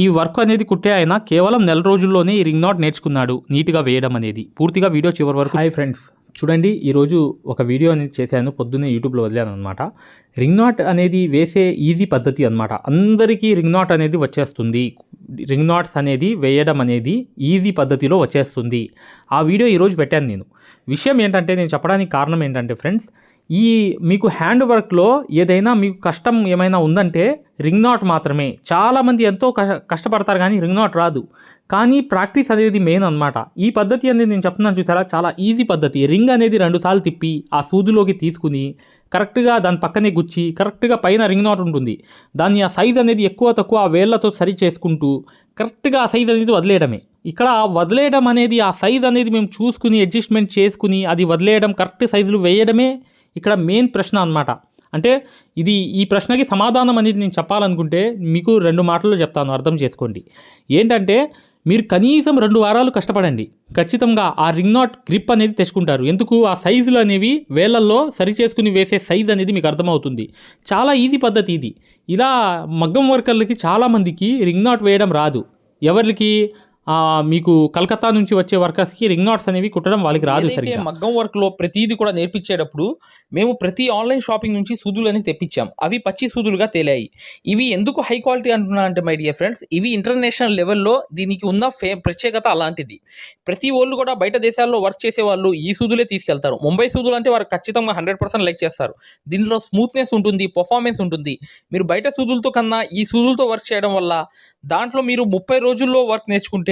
ఈ వర్క్ అనేది కుట్టే ఆయన కేవలం నెల రోజుల్లోనే ఈ రింగ్ నాట్ నేర్చుకున్నాడు నీట్గా వేయడం అనేది. పూర్తిగా వీడియో చివరి వరకు హాయ్ ఫ్రెండ్స్. చూడండి ఈరోజు ఒక వీడియో అనేది చేశాను పొద్దున్నే యూట్యూబ్లో వదిలాను అనమాట రింగ్ నాట్ అనేది వేసే ఈజీ పద్ధతి అనమాట అందరికీ రింగ్ నాట్ అనేది వచ్చేస్తుంది. రింగ్ నాట్స్ అనేది వేయడం అనేది ఈజీ పద్ధతిలో వచ్చేస్తుంది. ఆ వీడియో ఈరోజు పెట్టాను నేను. విషయం ఏంటంటే నేను చెప్పడానికి కారణం ఏంటంటే ఫ్రెండ్స్ ఈ మీకు హ్యాండ్ వర్క్లో ఏదైనా మీకు కష్టం ఏమైనా ఉందంటే రింగ్ నాట్ మాత్రమే. చాలామంది ఎంతో కష్ట కష్టపడతారు కానీ రింగ్ నాట్ రాదు. కానీ ప్రాక్టీస్ అనేది మెయిన్ అనమాట ఈ పద్ధతి అనేది నేను చెప్తున్నాను చూసారా? చాలా ఈజీ పద్ధతి. రింగ్ అనేది రెండుసార్లు తిప్పి ఆ సూదిలోకి తీసుకుని కరెక్ట్గా దాని పక్కనే గుచ్చి కరెక్ట్గా పైన రింగ్ నాట్ ఉంటుంది. దాన్ని ఆ సైజ్ అనేది ఎక్కువ తక్కువ ఆ వేళ్ళతో సరి చేసుకుంటూ కరెక్ట్గా ఆ సైజ్ అనేది వదిలేయడమే. ఇక్కడ ఆ వదిలేయడం అనేది ఆ సైజ్ అనేది మేము చూసుకుని అడ్జస్ట్మెంట్ చేసుకుని అది వదిలేయడం కరెక్ట్ సైజులు వేయడమే ఇక్కడ మెయిన్ ప్రశ్న అనమాట అంటే ఇది ఈ ప్రశ్నకి సమాధానం అనేది నేను చెప్పాలనుకుంటే మీకు రెండు మాటల్లో చెప్తాను అర్థం చేసుకోండి. ఏంటంటే మీరు కనీసం రెండు వారాలు కష్టపడండి. ఖచ్చితంగా ఆ రింగ్ నాట్ గ్రిప్ అనేది తెచ్చుకుంటారు. ఎందుకు? ఆ సైజులు అనేవి వేళ్ళల్లో సరి చేసుకుని వేసే సైజ్ అనేది మీకు అర్థమవుతుంది. చాలా ఈజీ పద్ధతి ఇది. ఇలా మగ్గం వర్కర్లకి చాలామందికి రింగ్ నాట్ వేయడం రాదు. ఎవరికి? మీకు కలకత్తా నుంచి వచ్చే వర్కర్స్కి రింగ్ నాట్స్ అనేవి కుట్టడం వాళ్ళకి రాదు సరిగ్గా. మగ్గం వర్క్లో ప్రతిదీ కూడా నేర్పించేటప్పుడు మేము ప్రతి ఆన్లైన్ షాపింగ్ నుంచి సూదులు అనేది తెప్పించాం. అవి పచ్చి సూదులుగా తేలాయి. ఇవి ఎందుకు హై క్వాలిటీ అంటున్నా అంటే మై డియర్ ఫ్రెండ్స్ ఇవి ఇంటర్నేషనల్ లెవెల్లో దీనికి ఉన్న ఫే ప్రత్యేకత అలాంటిది. ప్రతి వాళ్ళు కూడా బయట దేశాల్లో వర్క్ చేసే వాళ్ళు ఈ సూదులే తీసుకెళ్తారు. ముంబై సూదులు అంటే వారు ఖచ్చితంగా హండ్రెడ్ పర్సెంట్ లైక్ చేస్తారు. దీనిలో స్మూత్నెస్ ఉంటుంది పర్ఫార్మెన్స్ ఉంటుంది. మీరు బయట సూదులతో కన్నా ఈ సూదులతో వర్క్ చేయడం వల్ల దాంట్లో మీరు ముప్పై రోజుల్లో వర్క్ నేర్చుకుంటే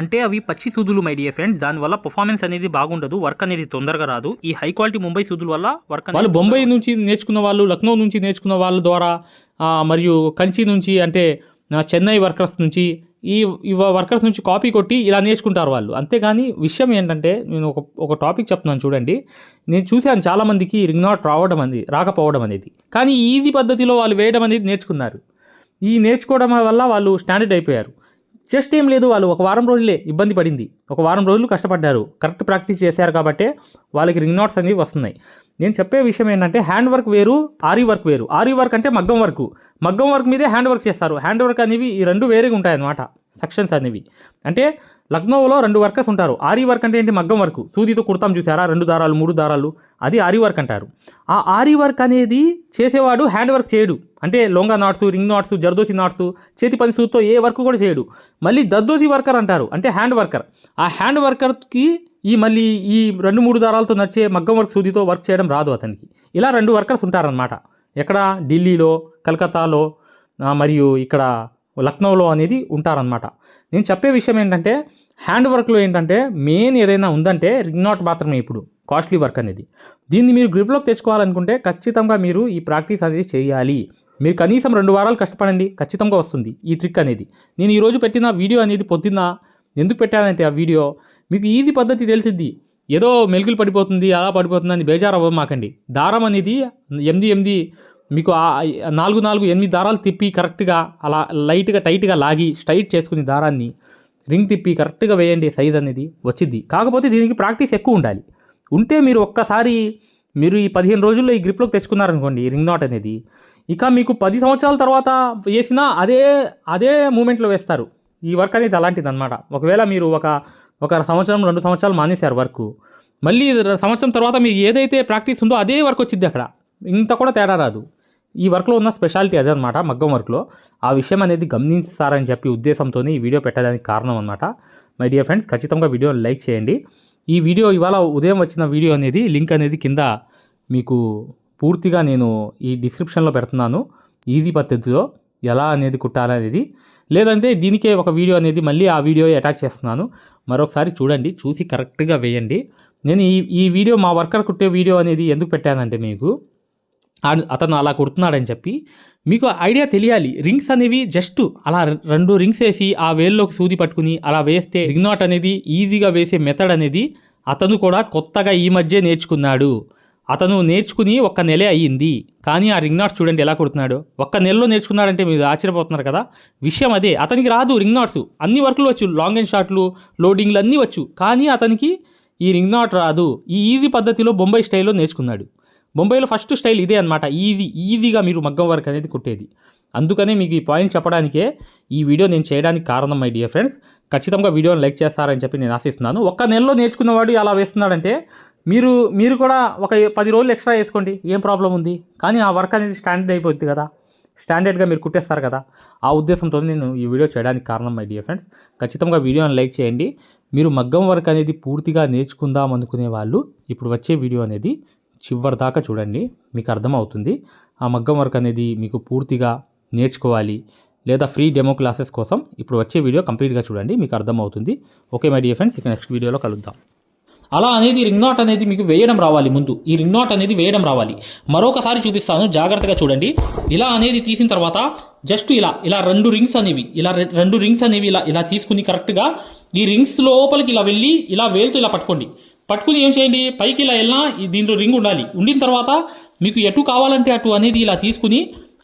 అంటే అవి పచ్చి సూదులు మై డియర్ ఫ్రెండ్స్ దానివల్ల పర్ఫార్మెన్స్ అనేది బాగుండదు వర్క్ అనేది తొందరగా రాదు. ఈ హై క్వాలిటీ ముంబై సూదుల వల్ల వర్క్ వాళ్ళు బొంబాయి నుంచి నేర్చుకున్న వాళ్ళు లక్నో నుంచి నేర్చుకున్న వాళ్ళ ద్వారా మరియు కంచి నుంచి అంటే చెన్నై వర్కర్స్ నుంచి ఈ ఈ వర్కర్స్ నుంచి కాపీ కొట్టి ఇలా నేర్చుకుంటారు వాళ్ళు. అంతేగాని విషయం ఏంటంటే నేను ఒక ఒక టాపిక్ చెప్తున్నాను చూడండి. నేను చూశాను చాలామందికి రింగ్ నాట్ రావడం అనేది రాకపోవడం అనేది. కానీ ఈజీ పద్ధతిలో వాళ్ళు వేయడం అనేది నేర్చుకున్నారు. ఈ నేర్చుకోవడం వల్ల వాళ్ళు స్టాండర్డ్ అయిపోయారు. జస్ట్ ఏం లేదు. వాళ్ళు ఒక వారం రోజులే ఇబ్బంది పడింది. ఒక వారం రోజులు కష్టపడ్డారు. కరెక్ట్ ప్రాక్టీస్ చేశారు కాబట్టి వాళ్ళకి రింగ్ నోట్స్ అనేవి వస్తున్నాయి. నేను చెప్పే విషయం ఏంటంటే హ్యాండ్ వర్క్ వేరు ఆరీ వర్క్ వేరు. ఆరీ వర్క్ అంటే మగ్గం వర్క్. మగ్గం వర్క్ మీదే హ్యాండ్ వర్క్ చేస్తారు. హ్యాండ్ వర్క్ అనేవి ఈ రెండు వేరేగా ఉంటాయి అన్నమాట సెక్షన్స్ అనేవి. అంటే లక్నోలో రెండు వర్కర్స్ ఉంటారు. ఆరీ వర్క్ అంటే ఏంటి? మగ్గం వర్క్ సూదితో కుడతాం చూసారా రెండు దారాలు మూడు దారాలు. అది ఆరీ వర్క్ అంటారు. ఆ ఆరీ వర్క్ అనేది చేసేవాడు హ్యాండ్ వర్క్ చేయడు. అంటే లొంగా knots ring knots zardozi knots చేతి పని సూదితో ఏ వర్క్ కూడా చేయడు. మళ్ళీ దద్దోసి వర్కర్ అంటారు. అంటే హ్యాండ్ వర్కర్ ఆ హ్యాండ్ వర్కర్కి ఈ మళ్ళీ ఈ రెండు మూడు దారాలతో నడిచే మగ్గం వర్క్ సూదితో వర్క్ చేయడం రాదు అతనికి. ఇలా రెండు వర్కర్స్ ఉంటారనమాట ఎక్కడ? ఢిల్లీలో కలకత్తాలో మరియు ఇక్కడ లక్నోలో అనేది ఉంటారనమాట నేను చెప్పే విషయం ఏంటంటే హ్యాండ్ వర్క్లో ఏంటంటే మెయిన్ ఏదైనా ఉందంటే రింగ్ నాట్ మాత్రమే ఇప్పుడు కాస్ట్లీ వర్క్ అనేది. దీన్ని మీరు గ్రిప్లోకి తెచ్చుకోవాలనుకుంటే ఖచ్చితంగా మీరు ఈ ప్రాక్టీస్ అనేది చేయాలి. మీరు కనీసం రెండు వారాలు కష్టపడండి ఖచ్చితంగా వస్తుంది ఈ ట్రిక్ అనేది. నేను ఈరోజు పెట్టిన వీడియో అనేది పొద్దున్న ఎందుకు పెట్టానంటే ఆ వీడియో? మీకు ఈజీ పద్ధతి తెలిసిద్ది. ఏదో మెలుగులు పడిపోతుంది అలా పడిపోతుంది అని బేజారు అవ్వమాకండి దారం అనేది ఎనిమిది ఎనిమిది మీకు ఆ నాలుగు నాలుగు ఎనిమిది దారాలు తిప్పి కరెక్ట్గా అలా లైట్గా టైట్గా లాగి స్ట్రైట్ చేసుకుని దారాన్ని రింగ్ తిప్పి కరెక్ట్గా వేయండి సైజ్ అనేది వచ్చింది కాకపోతే దీనికి ప్రాక్టీస్ ఎక్కువ ఉండాలి. ఉంటే మీరు ఒక్కసారి మీరు ఈ పదిహేను రోజుల్లో ఈ గ్రిప్లోకి తెచ్చుకున్నారనుకోండి ఈ రింగ్ నాట్ అనేది ఇక మీకు పది సంవత్సరాల తర్వాత వేసినా అదే అదే మూమెంట్లో వేస్తారు. ఈ వర్క్ అనేది అలాంటిది అనమాట ఒకవేళ మీరు ఒక ఒక సంవత్సరం రెండు సంవత్సరాలు మానేశారు వర్క్ మళ్ళీ సంవత్సరం తర్వాత మీకు ఏదైతే ప్రాక్టీస్ ఉందో అదే వర్క్ వచ్చింది అక్కడ. ఇంత కూడా తేడా రాదు. ఈ వర్క్లో ఉన్న స్పెషాలిటీ అదే అనమాట మగ్గం వర్క్లో. ఆ విషయం అనేది గమనిస్తారని చెప్పి ఉద్దేశంతో ఈ వీడియో పెట్టడానికి కారణం అనమాట మై డియర్ ఫ్రెండ్స్ ఖచ్చితంగా వీడియోని లైక్ చేయండి. ఈ వీడియో ఇవాళ ఉదయం వచ్చిన వీడియో అనేది లింక్ అనేది కింద మీకు పూర్తిగా నేను ఈ డిస్క్రిప్షన్లో పెడుతున్నాను. ఈజీ పద్ధతిలో ఎలా అనేది కుట్టాలనేది లేదంటే దీనికే ఒక వీడియో అనేది మళ్ళీ ఆ వీడియో అటాచ్ చేస్తున్నాను. మరొకసారి చూడండి చూసి కరెక్ట్గా వేయండి. నేను ఈ ఈ వీడియో మా వర్కర్ కుట్టే వీడియో అనేది ఎందుకు పెట్టానంటే మీకు అతను అలా కుడుతున్నాడని చెప్పి మీకు ఐడియా తెలియాలి. రింగ్స్ అనేవి జస్ట్ అలా రెండు రింగ్స్ వేసి ఆ వేల్లోకి సూది పట్టుకుని అలా వేస్తే రింగ్ నాట్ అనేది ఈజీగా వేసే మెథడ్ అనేది అతను కూడా కొత్తగా ఈ మధ్య నేర్చుకున్నాడు. అతను నేర్చుకుని ఒక్క నెలే అయ్యింది. కానీ ఆ రింగ్ నాట్స్ చూడండి ఎలా కొడుతున్నాడు. ఒక్క నెలలో నేర్చుకున్నాడంటే మీరు ఆశ్చర్యపోతున్నారు కదా. విషయం అదే. అతనికి రాదు రింగ్ నాట్స్ అన్ని వర్క్లు వచ్చు. లాంగ్ అండ్ షార్ట్లు లోడింగ్లు అన్నీ వచ్చు. కానీ అతనికి ఈ రింగ్ నాట్ రాదు. ఈ ఈజీ పద్ధతిలో బొంబాయి స్టైల్లో నేర్చుకున్నాడు. బొంబాయిలో ఫస్ట్ స్టైల్ ఇదే అనమాట ఈజీ ఈజీగా మీరు మగ్గం వర్క్ అనేది కుట్టేది. అందుకనే మీకు ఈ పాయింట్ చెప్పడానికే ఈ వీడియో నేను చేయడానికి కారణం మై డియర్ ఫ్రెండ్స్ ఖచ్చితంగా వీడియోని లైక్ చేస్తారని చెప్పి నేను ఆశిస్తున్నాను. ఒక్క నెలలో నేర్చుకున్నవాడు అలా వేస్తున్నాడంటే మీరు మీరు కూడా ఒక పది రోజులు ఎక్స్ట్రా వేసుకోండి. ఏం ప్రాబ్లం ఉంది? కానీ ఆ వర్క్ అనేది స్టాండర్డ్ అయిపోద్ది కదా. స్టాండర్డ్గా మీరు కుట్టేస్తారు కదా. ఆ ఉద్దేశంతో నేను ఈ వీడియో చేయడానికి కారణం మై డియర్ ఫ్రెండ్స్ ఖచ్చితంగా వీడియోని లైక్ చేయండి. మీరు మగ్గం వర్క్ అనేది పూర్తిగా నేర్చుకుందాం అనుకునే వాళ్ళు ఇప్పుడు వచ్చే వీడియో అనేది చివరి దాకా చూడండి మీకు అర్థమవుతుంది. ఆ మగ్గం వర్క్ అనేది మీకు పూర్తిగా నేర్చుకోవాలి లేదా ఫ్రీ డెమో క్లాసెస్ కోసం ఇప్పుడు వచ్చే వీడియో కంప్లీట్గా చూడండి మీకు అర్థమవుతుంది. ఓకే మై డియర్ ఫ్రెండ్స్ ఇక నెక్స్ట్ వీడియోలో కలుద్దాం. అలా అనేది రింగ్ నాట్ అనేది మీకు వేయడం రావాలి ముందు. ఈ రింగ్ నాట్ అనేది వేయడం రావాలి. మరొకసారి చూపిస్తాను జాగ్రత్తగా చూడండి. ఇలా అనేది తీసిన తర్వాత జస్ట్ ఇలా ఇలా రెండు రింగ్స్ అనేవి ఇలా రెండు రింగ్స్ అనేవి ఇలా ఇలా తీసుకుని కరెక్ట్గా ఈ రింగ్స్ లోపలికి ఇలా వెళ్ళి ఇలా వేలుతో ఇలా పట్టుకోండి. పట్టుకుని ఏం చేయండి? పైకి ఇలా వెళ్ళినా దీంట్లో రింగ్ ఉండాలి. ఉండిన తర్వాత మీకు ఎటు కావాలంటే అటు అనేది ఇలా తీసుకుని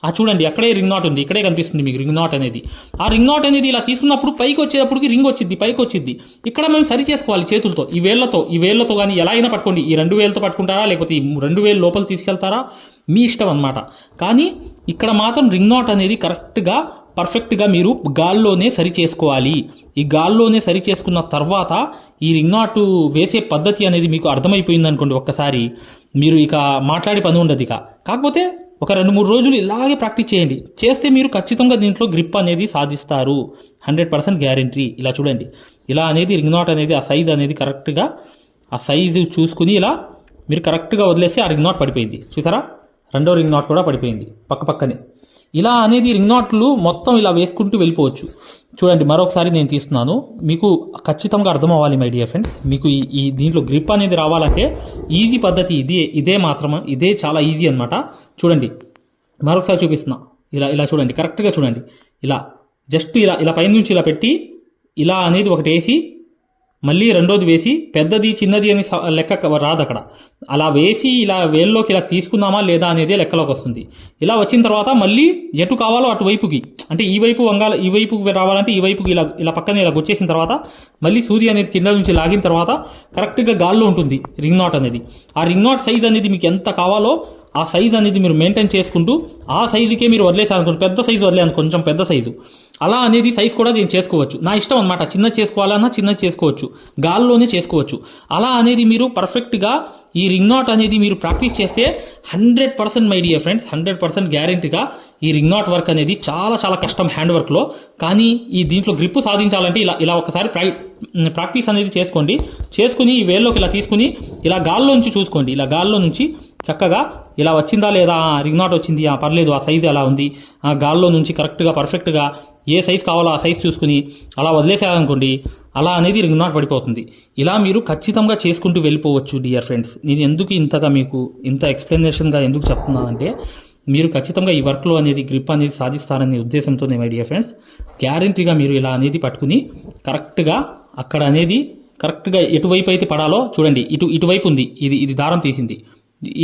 ఆ చూడండి అక్కడే రింగ్ నాట్ ఉంది ఇక్కడే కనిపిస్తుంది మీకు రింగ్ నాట్ అనేది. ఆ రింగ్ నాట్ అనేది ఇలా తీసుకున్నప్పుడు పైకి వచ్చేటప్పటికి రింగ్ వచ్చింది పైకి వచ్చింది ఇక్కడ మేము సరి చేసుకోవాలి చేతులతో ఈ వేళ్ళతో ఈ వేళ్ళతో కానీ ఎలా అయినా పట్టుకోండి. ఈ రెండు వేలతో పట్టుకుంటారా? లేకపోతే ఈ రెండు వేలు లోపల తీసుకెళ్తారా? మీ ఇష్టం అన్నమాట. కానీ ఇక్కడ మాత్రం రింగ్ నాట్ అనేది కరెక్ట్గా పర్ఫెక్ట్గా మీరు గాల్లోనే సరి చేసుకోవాలి ఈ గాల్లోనే సరి చేసుకున్న తర్వాత ఈ రింగ్ నాటు వేసే పద్ధతి అనేది మీకు అర్థమైపోయింది అనుకోండి ఒక్కసారి. మీరు ఇక మాట్లాడే పని ఉండదు ఇక. కాకపోతే ఒక రెండు మూడు రోజులు ఇలాగే ప్రాక్టీస్ చేయండి. చేస్తే మీరు ఖచ్చితంగా దీంట్లో గ్రిప్ అనేది సాధిస్తారు. Hundred percent guarantee. ఇలా చూడండి. ఇలా అనేది రింగ్ నాట్ అనేది ఆ సైజ్ అనేది కరెక్ట్గా ఆ సైజు చూసుకుని ఇలా మీరు కరెక్ట్గా వదిలేస్తే ఆ రింగ్ నాట్ పడిపోయింది. చూసారా? రెండో రింగ్ నాట్ కూడా పడిపోయింది. పక్క పక్కనే. ఇలా అనేది రింగ్ నాట్లు మొత్తం ఇలా వేసుకుంటూ వెళ్ళిపోవచ్చు. చూడండి మరొకసారి నేను తీస్తున్నాను. మీకు ఖచ్చితంగా అర్థం అవ్వాలి మై డియర్ ఫ్రెండ్స్ మీకు ఈ ఈ దీంట్లో గ్రిప్ అనేది రావాలంటే ఈజీ పద్ధతి ఇదే ఇదే మాత్రమే ఇదే చాలా ఈజీ అనమాట చూడండి మరొకసారి చూపిస్తున్నా. ఇలా ఇలా చూడండి కరెక్ట్గా చూడండి. ఇలా జస్ట్ ఇలా ఇలా పైనుంచి ఇలా పెట్టి ఇలా అనేది ఒకటి వేసి మళ్ళీ రెండోది వేసి పెద్దది చిన్నది అని స- లెక్క రాదు అక్కడ. అలా వేసి ఇలా వేల్లోకి ఇలా తీసుకుందామా లేదా అనేది లెక్కలోకి వస్తుంది. ఇలా వచ్చిన తర్వాత మళ్ళీ ఎటు కావాలో అటువైపుకి అంటే ఈ వైపు వంగాల ఈ వైపుకి రావాలంటే ఈ వైపుకి ఇలా ఇలా పక్కన ఇలా వచ్చేసిన తర్వాత మళ్ళీ సూది అనేది కింద నుంచి లాగిన తర్వాత కరెక్ట్గా గాల్లో ఉంటుంది రింగ్ నాట్ అనేది. ఆ రింగ్ నాట్ సైజ్ అనేది మీకు ఎంత కావాలో ఆ సైజ్ అనేది మీరు మెయింటైన్ చేసుకుంటూ ఆ సైజుకే మీరు వదిలేసారనుకోండి పెద్ద సైజు వదిలేను కొంచెం పెద్ద సైజు. అలా అనేది సైజ్ కూడా నేను చేసుకోవచ్చు. నా ఇష్టం అనమాట చిన్న చేసుకోవాలన్నా చిన్న చేసుకోవచ్చు. గాల్లోనే చేసుకోవచ్చు. అలా అనేది మీరు పర్ఫెక్ట్గా ఈ రింగ్ నాట్ అనేది మీరు ప్రాక్టీస్ చేస్తే hundred percent my dear friends hundred percent గ్యారెంటీగా ఈ రింగ్ నాట్ వర్క్ అనేది చాలా చాలా కష్టం హ్యాండ్ వర్క్లో కానీ ఈ దీంట్లో గ్రిప్ సాధించాలంటే ఇలా ఇలా ఒకసారి ప్రై ప్రాక్టీస్ అనేది చేసుకోండి. చేసుకుని ఈ వేల్లోకి ఇలా తీసుకుని ఇలా గాల్లో నుంచి చూసుకోండి. ఇలా గాల్లో నుంచి చక్కగా ఇలా వచ్చిందా లేదా? రింగ్ నాట్ వచ్చింది. ఆ పర్లేదు. ఆ సైజు ఎలా ఉంది? ఆ గాల్లో నుంచి కరెక్ట్గా పర్ఫెక్ట్గా ఏ సైజ్ కావాలో ఆ సైజ్ చూసుకుని అలా వదిలేసారనుకోండి అలా అనేది రింగ్నాట్ పడిపోతుంది. ఇలా మీరు ఖచ్చితంగా చేసుకుంటూ వెళ్ళిపోవచ్చు డియర్ ఫ్రెండ్స్ నేను ఎందుకు ఇంతగా మీకు ఇంత ఎక్స్ప్లెనేషన్గా ఎందుకు చెప్తున్నానంటే మీరు ఖచ్చితంగా ఈ వర్క్లో అనేది గ్రిప్ అనేది సాధిస్తారనే ఉద్దేశంతోనే నేను డియర్ ఫ్రెండ్స్ గ్యారంటీగా మీరు ఇలా అనేది పట్టుకుని కరెక్ట్గా అక్కడ అనేది కరెక్ట్గా ఎటువైపు అయితే పడాలో చూడండి. ఇటు ఇటువైపు ఉంది. ఇది ఇది దారం తీసింది.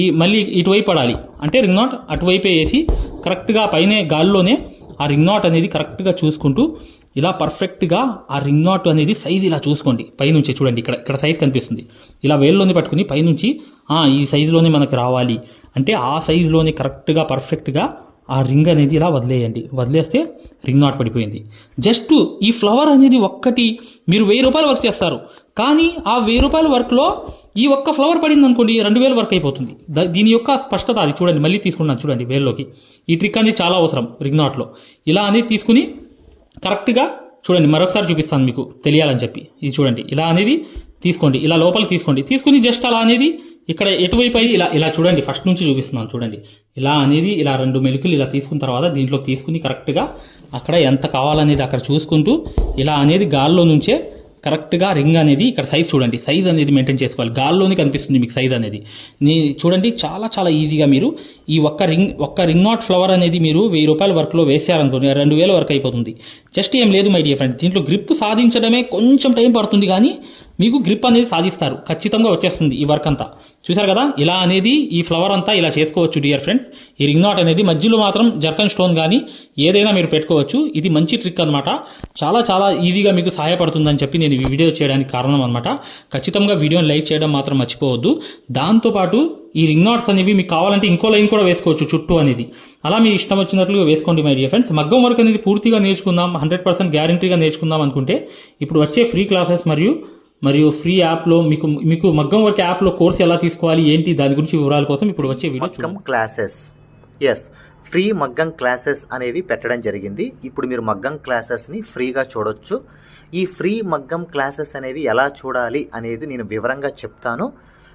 ఈ మళ్ళీ ఇటువైపు పడాలి. అంటే రింగ్ నాట్ అటువైపే వేసి కరెక్ట్గా పైనే గాల్లోనే ఆ రింగ్ నాట్ అనేది కరెక్ట్గా చూసుకుంటూ ఇలా పర్ఫెక్ట్గా ఆ రింగ్ నాట్ అనేది సైజ్ ఇలా చూసుకోండి. పైనుంచి చూడండి ఇక్కడ ఇక్కడ సైజ్ కనిపిస్తుంది. ఇలా వేల్లోనే పట్టుకుని పైనుంచి ఈ సైజులోనే మనకు రావాలి. అంటే ఆ సైజులోనే కరెక్ట్గా పర్ఫెక్ట్గా ఆ రింగ్ అనేది ఇలా వదిలేయండి. వదిలేస్తే రింగ్ నాట్ పడిపోయింది. జస్ట్ ఈ ఫ్లవర్ అనేది ఒక్కటి మీరు వెయ్యి రూపాయలు వర్క్ చేస్తారు. కానీ ఆ వెయ్యి రూపాయల వర్క్లో ఈ ఒక్క ఫ్లవర్ పడింది అనుకోండి రెండు వేలు వర్క్ అయిపోతుంది. దీని యొక్క స్పష్టత అది చూడండి మళ్ళీ తీసుకున్నాను చూడండి వేల్లోకి. ఈ ట్రిక్ అనేది చాలా అవసరం రింగ్ నాట్లో ఇలా అనేది తీసుకుని కరెక్ట్గా చూడండి మరొకసారి చూపిస్తాను మీకు తెలియాలని చెప్పి. ఇది చూడండి ఇలా అనేది తీసుకోండి ఇలా లోపలికి తీసుకోండి. తీసుకుని జస్ట్ అలా అనేది ఇక్కడ ఎటువైపు అయ్యి ఇలా ఇలా చూడండి ఫస్ట్ నుంచి చూపిస్తున్నాను చూడండి. ఇలా అనేది ఇలా రెండు మెలుకులు ఇలా తీసుకున్న తర్వాత దీంట్లో తీసుకుని కరెక్ట్గా అక్కడ ఎంత కావాలనేది అక్కడ చూసుకుంటూ ఇలా అనేది గాల్లో నుంచే కరెక్ట్గా రింగ్ అనేది ఇక్కడ సైజ్ చూడండి. సైజ్ అనేది మెయింటైన్ చేసుకోవాలి. గాల్లోనే కనిపిస్తుంది మీకు సైజ్ అనేది. నీ చూడండి చాలా చాలా ఈజీగా మీరు ఈ ఒక్క రింగ్ ఒక్క రింగ్ నాట్ ఫ్లవర్ అనేది మీరు వెయ్యి రూపాయల వర్క్లో వేసారనుకోండి రెండు వేల వర్క్ అయిపోతుంది. జస్ట్ ఏం లేదు మై డియర్ ఫ్రెండ్స్ దీంట్లో గ్రిప్ సాధించడమే కొంచెం టైం పడుతుంది కానీ మీకు గ్రిప్ అనేది సాధిస్తారు. ఖచ్చితంగా వచ్చేస్తుంది ఈ వర్క్ అంతా. చూసారు కదా? ఇలా అనేది ఈ ఫ్లవర్ అంతా ఇలా చేసుకోవచ్చు డియర్ ఫ్రెండ్స్ ఈ రింగ్ నాట్ అనేది మధ్యలో మాత్రం జర్కన్ స్టోన్ కానీ ఏదైనా మీరు పెట్టుకోవచ్చు. ఇది మంచి ట్రిక్ అనమాట చాలా చాలా ఈజీగా మీకు సహాయపడుతుందని చెప్పి నేను ఈ వీడియో చేయడానికి కారణం అనమాట ఖచ్చితంగా వీడియోని లైక్ చేయడం మాత్రం మర్చిపోవద్దు. దాంతోపాటు ఈ రింగ్ నాట్స్ అనేవి మీకు కావాలంటే ఇంకో లైన్ కూడా వేసుకోవచ్చు చుట్టూ అనేది. అలా మీ ఇష్టం వచ్చినట్లుగా వేసుకోండి మై డియర్ ఫ్రెండ్స్ మగ్గం వర్క్ అనేది పూర్తిగా నేర్చుకుందాం హండ్రెడ్ పర్సెంట్ గ్యారంటీగా నేర్చుకుందాం అనుకుంటే ఇప్పుడు వచ్చే ఫ్రీ క్లాసెస్ మరియు మరియు ఫ్రీ యాప్లో మీకు మీకు మగ్గం వర్క్ యాప్లో కోర్స్ ఎలా తీసుకోవాలి ఏంటి దాని గురించి వివరాల కోసం ఇప్పుడు వచ్చే వీడియో క్లాసెస్ ఎస్ ఫ్రీ మగ్గం క్లాసెస్ అనేవి పెట్టడం జరిగింది. ఇప్పుడు మీరు మగ్గం క్లాసెస్ని ఫ్రీగా చూడొచ్చు. ఈ ఫ్రీ మగ్గం క్లాసెస్ అనేవి ఎలా చూడాలి అనేది నేను వివరంగా చెప్తాను.